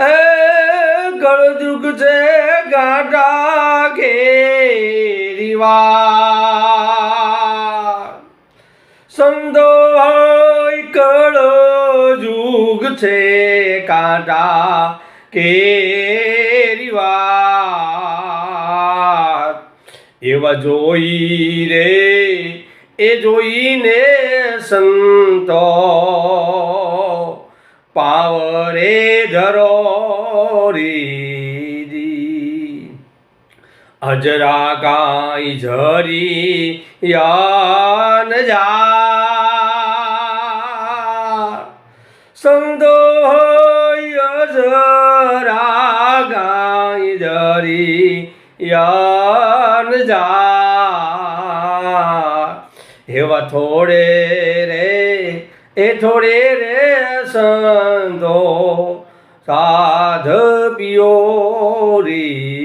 એ કળજુગ છે ગાંડા ઘેરીવા. સંતો હોય કળજુગ છે કાંટા કેરીવા એવા જોઈ રે, એ જોઈને સંતો પાવરે જરોરી અજરા ગાય જરી યાન જા. હોય અજરા ગાય જરી યાન જા. એવા થોડે રે એ થોડે રે સંધો સાધ પિયો રી.